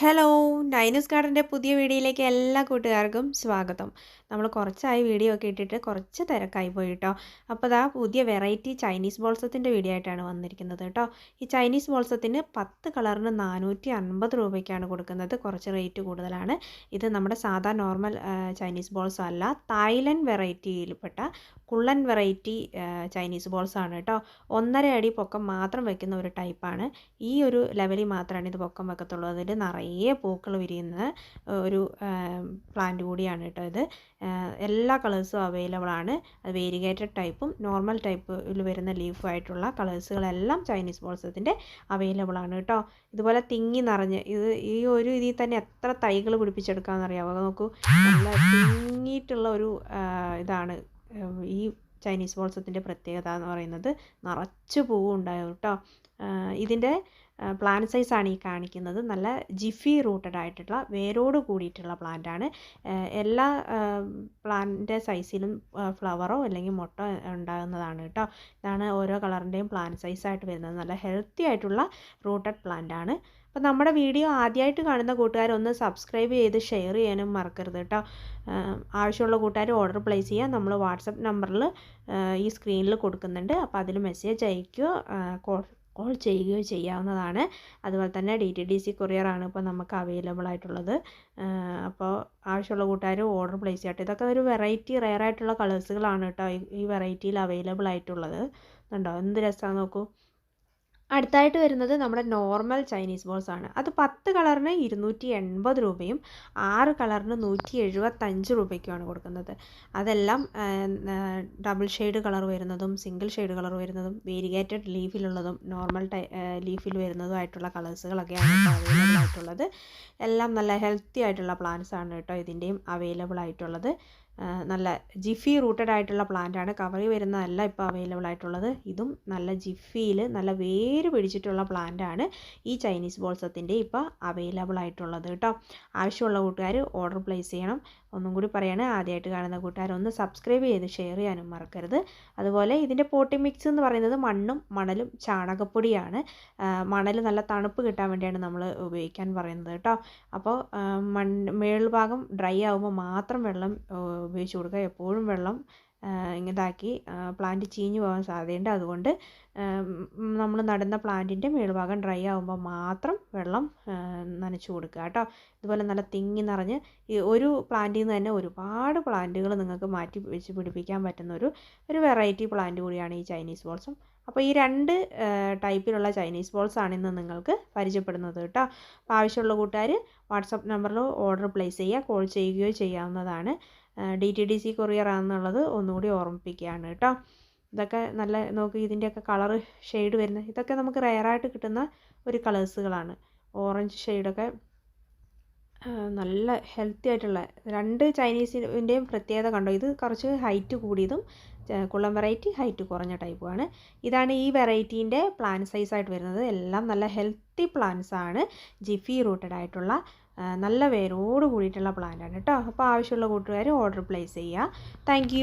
Hello നൈനസ് ഗാർഡന്റെ പുതിയ വീഡിയോയിലേക്ക് എല്ലാ കൂട്ടുകാർക്കും സ്വാഗതം. നമ്മൾ കുറച്ചായി വീഡിയോ ഒക്കെ ഇട്ടിട്ട് കുറച്ച് തിരക്കായി പോയി കേട്ടോ അപ്പോൾ അതാ പുതിയ വെറൈറ്റി ചൈനീസ് ബോൾസത്തിന്റെ വീഡിയോ ആയിട്ടാണ് വന്നിരിക്കുന്നത് കേട്ടോ ഈ ചൈനീസ് ബോൾസത്തിന് പത്ത് കളറിന് നാനൂറ്റി അൻപത് രൂപയ്ക്കാണ് കൊടുക്കുന്നത്. കുറച്ച് റേറ്റ് കൂടുതലാണ്. ഇത് നമ്മുടെ സാധാ നോർമൽ ചൈനീസ് ബോൾസ് അല്ല. തായ്ലൻഡ് വെറൈറ്റിയിൽപ്പെട്ട കുള്ളൻ വെറൈറ്റി ചൈനീസ് ബോൾസാണ് കേട്ടോ ഒന്നര അടി പൊക്കം മാത്രം വെക്കുന്ന ഒരു ടൈപ്പാണ് ഈ ഒരു ലെവലിൽ മാത്രമാണ് ഇത് പൊക്കം വെക്കത്തുള്ളൂ. അതിൽ നിറയെ പൂക്കൾ വിരിയുന്ന ഒരു പ്ലാന്റ് കൂടിയാണ് കേട്ടോ ഇത്. എല്ലാ കളേഴ്സും അവൈലബിൾ ആണ്. അത് വേരിഗേറ്റഡ് ടൈപ്പും നോർമൽ ടൈപ്പിൽ വരുന്ന ലീഫായിട്ടുള്ള കളേഴ്സുകളെല്ലാം ചൈനീസ് ബോൾസത്തിന്റെ അവൈലബിൾ ആണ് കേട്ടോ. ഇതുപോലെ തിങ്ങി നിറഞ്ഞ് ഇത് ഈ ഒരു ഇതിൽ തന്നെ എത്ര തൈകൾ പിടിപ്പിച്ചെടുക്കാമെന്നറിയാമോ നോക്കൂ. നല്ല തിങ്ങിയിട്ടുള്ള ഒരു ഇതാണ്. ഈ ചൈനീസ് ബോൾസത്തിന്റെ പ്രത്യേകത എന്ന് പറയുന്നത് നിറച്ച് പൂവും ഉണ്ടാവും കേട്ടോ. ഇതിന്റെ പ്ലാൻ സൈസാണ് ഈ കാണിക്കുന്നത്. നല്ല ജിഫി റൂട്ടഡ് ആയിട്ടുള്ള വേരോട് കൂടിയിട്ടുള്ള പ്ലാന്റാണ് എല്ലാ പ്ലാന്റിന്റെ സൈസിലും ഫ്ലവറോ അല്ലെങ്കിൽ മുട്ടോ ഉണ്ടാകുന്നതാണ് കേട്ടോ. ഇതാണ് ഓരോ കളറിന്റെയും പ്ലാൻ സൈസായിട്ട് വരുന്നത്. നല്ല ഹെൽത്തി ആയിട്ടുള്ള റൂട്ടഡ് പ്ലാന്റ് ആണ്. അപ്പോൾ നമ്മുടെ വീഡിയോ ആദ്യമായിട്ട് കാണുന്ന കൂട്ടുകാരൊന്ന് സബ്സ്ക്രൈബ് ചെയ്ത് ഷെയർ ചെയ്യാനും മറക്കരുത് കേട്ടോ ആവശ്യമുള്ള കൂട്ടുകാർ ഓർഡർ പ്ലേസ് ചെയ്യുക നമ്മൾ വാട്സപ്പ് നമ്പറിൽ ഈ സ്ക്രീനിൽ കൊടുക്കുന്നുണ്ട്. അപ്പോൾ അതിൽ മെസ്സേജ് അയക്കുകയോ കോൾ കോൾ ചെയ്യുകയോ ചെയ്യാവുന്നതാണ്. അതുപോലെ തന്നെ ഡി ടി ഡി സി കൊറിയറാണ് ഇപ്പോൾ നമുക്ക് അവൈലബിൾ ആയിട്ടുള്ളത്. അപ്പോൾ ആവശ്യമുള്ള കൂട്ടുകാർ ഓർഡർ പ്ലേസ് ചെയ്യട്ടെ ഇതൊക്കെ ഒരു വെറൈറ്റി റെയർ ആയിട്ടുള്ള കളേഴ്സുകളാണ് കേട്ടോ ഈ വെറൈറ്റിയിൽ അവൈലബിൾ ആയിട്ടുള്ളത്. കണ്ടോ? എന്ത് രസമാണ് നോക്കൂ. അടുത്തായിട്ട് വരുന്നത് നമ്മുടെ നോർമൽ ചൈനീസ് ബോൾസ് ആണ്. അത് പത്ത് കളറിന് ഇരുന്നൂറ്റി എൺപത് രൂപയും ആറ് കളറിന് നൂറ്റി എഴുപത്തഞ്ച് രൂപയ്ക്കുമാണ് കൊടുക്കുന്നത്. അതെല്ലാം ഡബിൾ ഷെയ്ഡ് കളർ വരുന്നതും സിംഗിൾ ഷെയ്ഡ് കളർ വരുന്നതും വേരിഗേറ്റഡ് ലീഫിലുള്ളതും നോർമൽ ലീഫിൽ വരുന്നതുമായിട്ടുള്ള കളേഴ്സുകളൊക്കെയാണ് അവൈലബിൾ ആയിട്ടുള്ളത്. എല്ലാം നല്ല ഹെൽത്തി ആയിട്ടുള്ള പ്ലാന്റ്സ് ആണ് കേട്ടോ ഇതിന്റെയും അവൈലബിൾ ആയിട്ടുള്ളത്. നല്ല ജിഫി റൂട്ടഡ് ആയിട്ടുള്ള പ്ലാന്റ് ആണ്. കവറി വരുന്നതല്ല ഇപ്പോൾ അവൈലബിൾ ആയിട്ടുള്ളത്. ഇതും നല്ല ജിഫിയിൽ നല്ല വേര് പിടിച്ചിട്ടുള്ള പ്ലാന്റ് ആണ് ഈ ചൈനീസ് ബോൾസത്തിന്റെ ഇപ്പോൾ അവൈലബിൾ ആയിട്ടുള്ളത് കേട്ടോ. ആവശ്യമുള്ള കൂട്ടുകാർ ഓർഡർ പ്ലേസ് ചെയ്യണം. ഒന്നും കൂടി പറയാണ് ആദ്യമായിട്ട് കാണുന്ന കൂട്ടുകാർ ഒന്ന് സബ്സ്ക്രൈബ് ചെയ്ത് ഷെയർ ചെയ്യാനും മറക്കരുത്. അതുപോലെ ഇതിന്റെ പോട്ടി മിക്സ് എന്ന് പറയുന്നത് മണ്ണും മണലും ചാണകപ്പൊടിയാണ്. മണൽ നല്ല തണുപ്പ് കിട്ടാൻ വേണ്ടിയാണ് നമ്മൾ ഉപയോഗിക്കാൻ പറയുന്നത് കേട്ടോ. അപ്പോൾ മണ്ണ് മേൾഭാഗം ഡ്രൈ ആകുമ്പോൾ മാത്രം വെള്ളം ഉപയോഗിച്ച് കൊടുക്കുക എപ്പോഴും വെള്ളം ഇതാക്കി പ്ലാന്റ് ചീഞ്ഞു പോകാൻ സാധ്യതയുണ്ട്. അതുകൊണ്ട് നമ്മൾ നടുന്ന പ്ലാന്റിന്റെ മേൽഭാഗം ഡ്രൈ ആകുമ്പോൾ മാത്രം വെള്ളം നനച്ചു കൊടുക്കുക കേട്ടോ. ഇതുപോലെ നല്ല തിങ്ങി നിറഞ്ഞ് ഒരു പ്ലാന്റിൽ നിന്ന് തന്നെ ഒരുപാട് പ്ലാന്റുകൾ നിങ്ങൾക്ക് മാറ്റി വെച്ച് പിടിപ്പിക്കാൻ പറ്റുന്ന ഒരു ഒരു വെറൈറ്റി പ്ലാന്റ് കൂടിയാണ് ഈ ചൈനീസ് ബോൾസും അപ്പോൾ ഈ രണ്ട് ടൈപ്പിലുള്ള ചൈനീസ് ബോൾസ് ആണ് ഇന്ന് നിങ്ങൾക്ക് പരിചയപ്പെടുന്നത് കേട്ടോ. അപ്പോൾ ആവശ്യമുള്ള കൂട്ടുകാർ വാട്സപ്പ് നമ്പറിൽ ഓർഡർ പ്ലേസ് ചെയ്യുക കോൾ ചെയ്യുകയോ ചെയ്യാവുന്നതാണ്. D T D C courier ആണെന്നുള്ളത് ഒന്നുകൂടി ഓർമ്മിപ്പിക്കുകയാണ് കേട്ടോ. ഇതൊക്കെ നല്ല നോക്കി ഇതിന്റെയൊക്കെ കളർ ഷെയ്ഡ് വരുന്ന ഇതൊക്കെ നമുക്ക് റയറായിട്ട് കിട്ടുന്ന ഒരു കളേഴ്സുകളാണ്. ഓറഞ്ച് ഷെയ്ഡൊക്കെ നല്ല ഹെൽത്തി ആയിട്ടുള്ള രണ്ട് ചൈനീസിന്റെയും പ്രത്യേകത കണ്ടോ? ഇത് കുറച്ച് ഹൈറ്റ് കൂടിയതും കുളം വെറൈറ്റി ഹൈറ്റ് കുറഞ്ഞ ടൈപ്പുമാണ് ഇതാണ് ഈ വെറൈറ്റീന്റെ പ്ലാൻ സൈസായിട്ട് വരുന്നത്. എല്ലാം നല്ല ഹെൽത്തി പ്ലാന്റ്സ് ആണ്. ജിഫി റൂട്ടഡ് ആയിട്ടുള്ള നല്ല വേരോട് കൂടിയിട്ടുള്ള പ്ലാന്റാണ് കേട്ടോ അപ്പോൾ ആവശ്യമുള്ള കൂട്ടുകാർ ഓർഡർ പ്ലേസ് ചെയ്യുക. താങ്ക്